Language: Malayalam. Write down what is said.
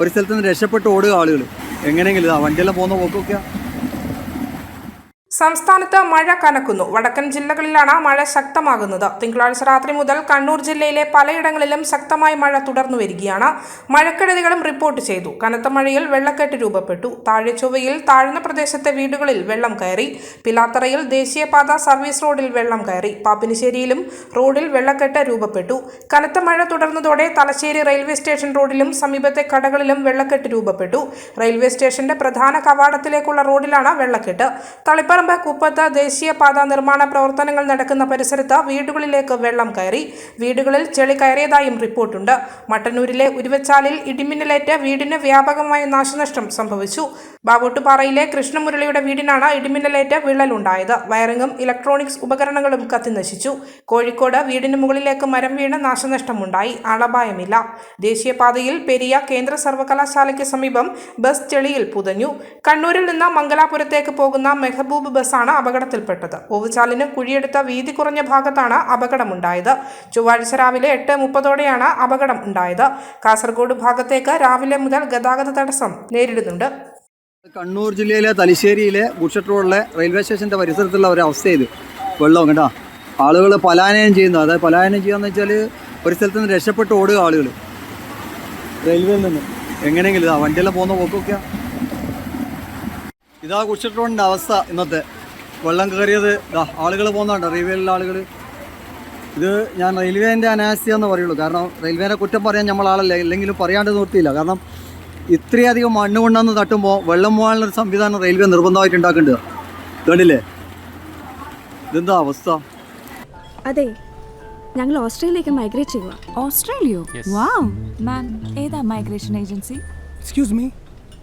ഒരു സ്ഥലത്ത് നിന്ന് രക്ഷപ്പെട്ട് ഓടുക ആളുകൾ എങ്ങനെയെങ്കിലും ആ വണ്ടിയെല്ലാം പോകുന്ന പോക്കൊക്കെ സംസ്ഥാനത്ത് മഴ കനക്കുന്നു. വടക്കൻ ജില്ലകളിലാണ് മഴ ശക്തമാകുന്നത്. തിങ്കളാഴ്ച രാത്രി മുതൽ കണ്ണൂർ ജില്ലയിലെ പലയിടങ്ങളിലും ശക്തമായ മഴ തുടർന്നു വരികയാണ്. മഴക്കെടുതികളും റിപ്പോർട്ട് ചെയ്തു. കനത്ത മഴയിൽ വെള്ളക്കെട്ട് രൂപപ്പെട്ടു. താഴെ ചൊവ്വയിൽ താഴ്ന്ന പ്രദേശത്തെ വീടുകളിൽ വെള്ളം കയറി. പിലാത്തറയിൽ ദേശീയപാത സർവീസ് റോഡിൽ വെള്ളം കയറി. പാപ്പിനിശ്ശേരിയിലും റോഡിൽ വെള്ളക്കെട്ട് രൂപപ്പെട്ടു. കനത്ത മഴ തുടർന്നതോടെ തലശ്ശേരി റെയിൽവേ സ്റ്റേഷൻ റോഡിലും സമീപത്തെ കടകളിലും വെള്ളക്കെട്ട് രൂപപ്പെട്ടു. റെയിൽവേ സ്റ്റേഷന്റെ പ്രധാന കവാടത്തിലേക്കുള്ള റോഡിലാണ് വെള്ളക്കെട്ട്. തളിപ്പറമ്പ് കുപ്പത്ത് ദേശീയപാത നിർമ്മാണ പ്രവർത്തനങ്ങൾ നടക്കുന്ന പരിസരത്ത് വീടുകളിലേക്ക് വെള്ളം കയറി. വീടുകളിൽ ചെളി കയറിയതായും റിപ്പോർട്ടുണ്ട്. മട്ടന്നൂരിലെ ഉരുവച്ചാലിൽ ഇടിമിന്നലേറ്റ് വീടിന് വ്യാപകമായ നാശനഷ്ടം സംഭവിച്ചു. ബാവോട്ടുപാറയിലെ കൃഷ്ണമുരളിയുടെ വീടിനാണ് ഇടിമിന്നലേറ്റ് വിള്ളലുണ്ടായത്. വയറിങ്ങും ഇലക്ട്രോണിക്സ് ഉപകരണങ്ങളും കത്തിനശിച്ചു. കോഴിക്കോട് വീടിന് മുകളിലേക്ക് മരം വീണ് നാശനഷ്ടമുണ്ടായി. ആളപായമില്ല. ദേശീയപാതയിൽ പെരിയ കേന്ദ്ര സർവകലാശാലയ്ക്ക് സമീപം ബസ് ചെളിയിൽ പുതഞ്ഞു. കണ്ണൂരിൽ നിന്ന് മംഗലാപുരത്തേക്ക് പോകുന്ന മെഹബൂബ് ബസ്സാണ് അപകടത്തിൽപ്പെട്ടത്. ഓവുചാലിന് കുഴിയെടുത്ത വീതി കുറഞ്ഞ ഭാഗത്താണ് അപകടമുണ്ടായത്. ചൊവ്വാഴ്ച രാവിലെ എട്ട് മുപ്പതോടെയാണ് അപകടം ഉണ്ടായത്. കാസർഗോഡ് ഭാഗത്തേക്ക് രാവിലെ മുതൽ ഗതാഗത തടസ്സം നേരിടുന്നുണ്ട്. കണ്ണൂർ ജില്ലയിലെ തലശ്ശേരിയിലെ ബുഷറ്റ് റോഡിലെ റെയിൽവേ സ്റ്റേഷന്റെ പരിസരത്തുള്ള ഒരു അവസ്ഥ ഇത് വെള്ളം കേട്ടോ. ആളുകൾ പലായനം ചെയ്യുന്നു. അതായത് പലായനം ചെയ്യാന്ന് വെച്ചാൽ ഒരു സ്ഥലത്ത് നിന്ന് രക്ഷപ്പെട്ട് ഓടുക ആളുകൾ റെയിൽവേയിൽ നിന്ന്. എങ്ങനെയെങ്കിലും ആ വണ്ടിയെല്ലാം പോകുന്ന പോക്കൊക്കെ ഇതാ കുടിച്ചിട്ടുണ്ട് അവസ്ഥ ഇന്നത്തെ. വെള്ളം കയറിയത്. ഇതാ ആളുകൾ പോകുന്നുണ്ട്. റെയിൽവേയിലുള്ള ആളുകൾ ഇത് ഞാൻ റെയിൽവേന്റെ അനാസ്യ എന്ന് പറയുള്ളൂ. കാരണം റെയിൽവേനെ കുറ്റം പറയാൻ നമ്മൾ ആളല്ല ഇല്ലെങ്കിലും പറയാണ്ട് നിർത്തിയില്ല. കാരണം ഇത്രയധികം മണ്ണ് കൊണ്ടുവന്ന് തട്ടുമ്പോൾ വെള്ളം പോകാനുള്ളൊരു സംവിധാനം റെയിൽവേ നിർബന്ധമായിട്ട് ഉണ്ടാക്കേണ്ടത് കണ്ടില്ലേ? ഇതെന്താ അവസ്ഥ? അതെ. ഞങ്ങൾ ഓസ്ട്രേലിയയിലേക്ക് മൈഗ്രേറ്റ് ചെയ്യുക ഓസ്ട്രേലിയോ വാവ് മാം ഏതാ മൈഗ്രേഷൻ ഏജൻസി എക്സ്ക്യൂസ് മീ